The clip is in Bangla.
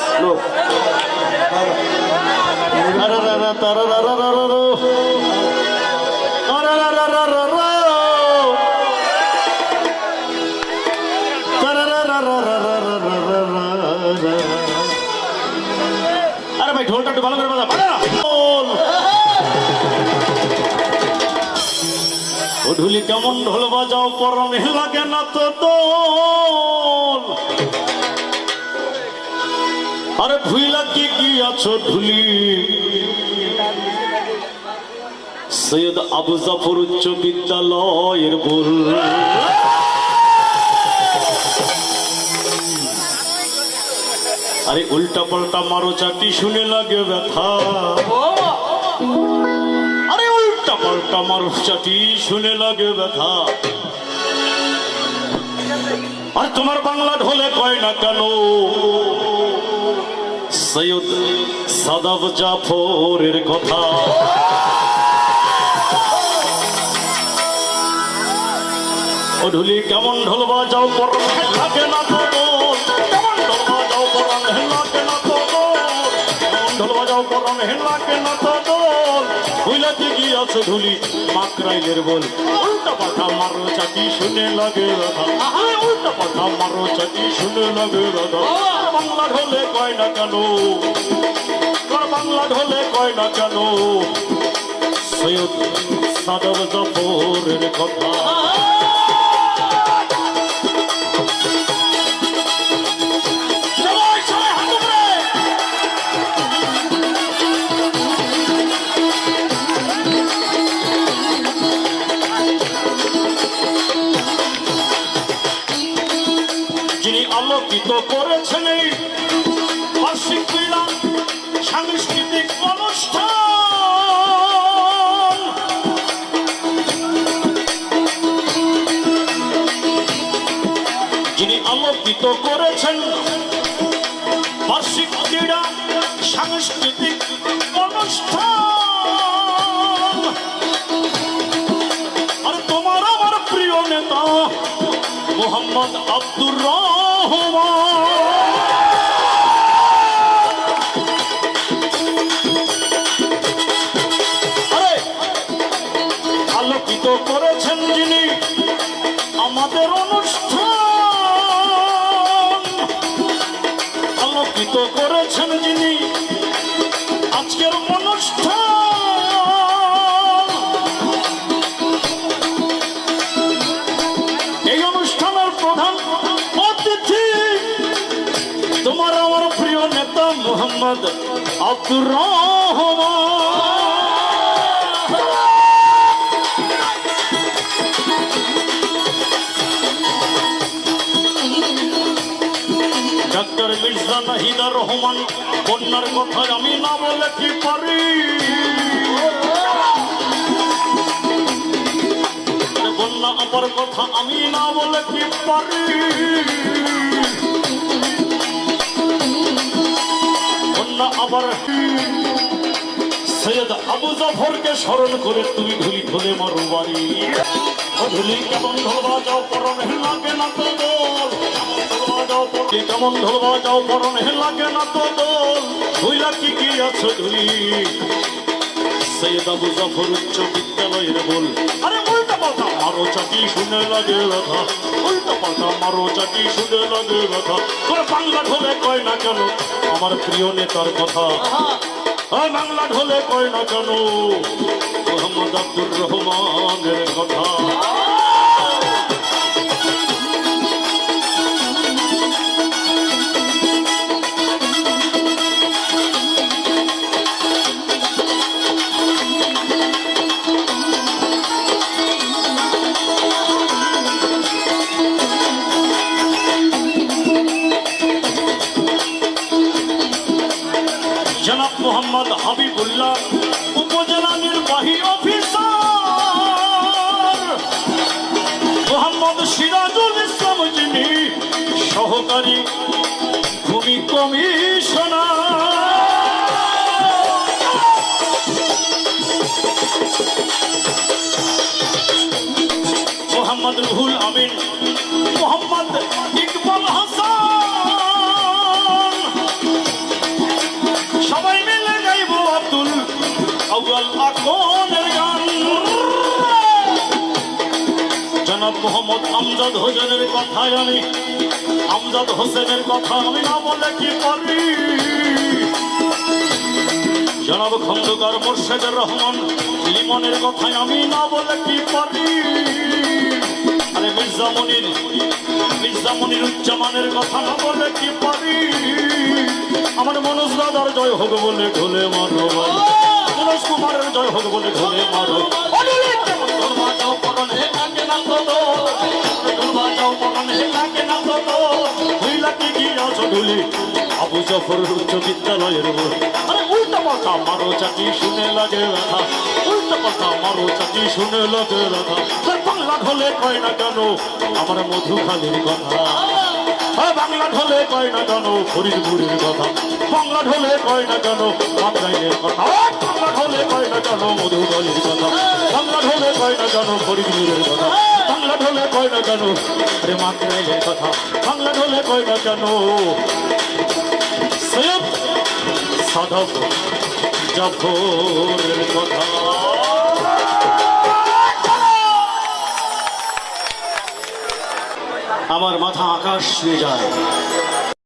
স্লো আরে ভাই ঢোলটা একটু ভালো কেমন ঢোল বাজাও পরনে লাগে না তো দোল। আরে ভুইলা কি কি আছো ঢুলি সৈয়দ আবু জাফর উচ্চ বিদ্যালয়ের বল আরে উল্টা পাল্টা মারো চাটি, শুনে লাগে ব্যথা। আরে উল্টা পাল্টা মারো চাটি, শুনে লাগে ব্যথা। আর তোমার বাংলা ঢোলে কয় না কেন? সৈয়দ সাদাব জাফরের কথা। ও ঢুলি, কেমন ঢোল বাজাও পর লাগে না তো দোল। কেমন ঢোল বল। উল্টা পাঠা মারো চাটি, শুনে লাগে রাধা। উল্টা পাঠা মারো চাটি, শুনে লাগে রাধা। বাংলা ঢোলে কয় না কেন? বাংলা ঢোলে কয় না কেন? সৈয়দ সাদব জফরের কথা। যিনি আলোকিত করেছেন যিনি আলোকিত করেছেন বার্ষিক ক্রীড়া সাংস্কৃতিক অনুষ্ঠান। মোহাম্মদ আব্দুর রহমান। আলোকিত করেছেন যিনি আমাদের অনুষ্ঠান। আলোকিত করেছেন যিনি আজকের অনুষ্ঠান। মোহাম্মদ আব্দুর রহমান। ডাক্তার মির্জা নাহিদা রহমান, বন্যার কথা আমি না বলে কি পারি? আরে বন্যা আপার কথা আমি না বলে কি পারি? বন্যা আবার সৈয়দ আবু জাফরকে স্মরণ করে তুমি ধুলি ধুলে মারু বাড়ি ধুলি কেমন ধরবা যাও পরন লাগে না তো দোল। কেমন ধরবা যাও পরন লাগে না তো দোল। ধুইলা কি কি আছো ধুলি সৈয়দ আবু জাফর উচ্চ বিদ্যালয়ের বল। আরে উল্টা পাল্টা। মারো চাটি শুনে লাগে ব্যথা। উল্টা পাল্টা। মারো চাটি শুনে লাগে ব্যথা। তোর বাংলা ঢোলে কয় না কেন? আমার প্রিয় নেতার কথা। বাংলা ঢোলে কয় না কেন? মোহাম্মদ আব্দুর রহমানের কথা। মোহাম্মদ হাবিবুল্লাহ, উপজেলা নির্বাহী অফিসার। মোহাম্মদ সিরাজুল ইসলাম যিনি সহকারী ভূমি কমিশনার। মোহাম্মদ রুহুল আমিন আউয়াল আকনের গান। জনাব মোহাম্মদ আমজাদ হোসেনের কথায় আমি আমজাদ হোসেনের কথা আমি না বলে কি পারি জনাব খন্দকার মোর্শেদের রহমান, লিমনের কথায় আমি না বলে কি পারি আরে মির্জা মনির মির্জা মনির উচ্চমানের কথা না বলে কি পারি আমার মনোজ দাদার জয় হোক বলে খুলে মানবাই মনোজ কুমারের জয় হোক বলে ঢোলে মারো বাজাও পরন লাগে না তো বাজাও পরন লাগে না তো। হইলা কি গিয়াছ ঢুলি আবু জফর উচ্চ বিদ্যালয়ের আরে উল্টা কথা মারো চাচি শুনে লাগে ব্যথা উল্টা কথা মারো চাচি শুনে লাগে ব্যথা তোর বাংলা ঢোলে কয় না কেন আমার মধু কথা বাংলা ঢোলে কয় না কেন ফরিদপুরের কথা বাংলা ঢোলে কয় না কেন কথা ও, বাংলা ঢোলে কয় না কেন মধুবলির কথা বাংলা ঢোলে কয় না কেন ফরিদপুরের কথা বাংলা ঢোলে কয় না কেন আরে মাদ্রাইলের কথা বাংলা ঢোলে কয় না কেন সৈয়দ কথা আমার মাথা আকাশ ছুঁয়ে যায়।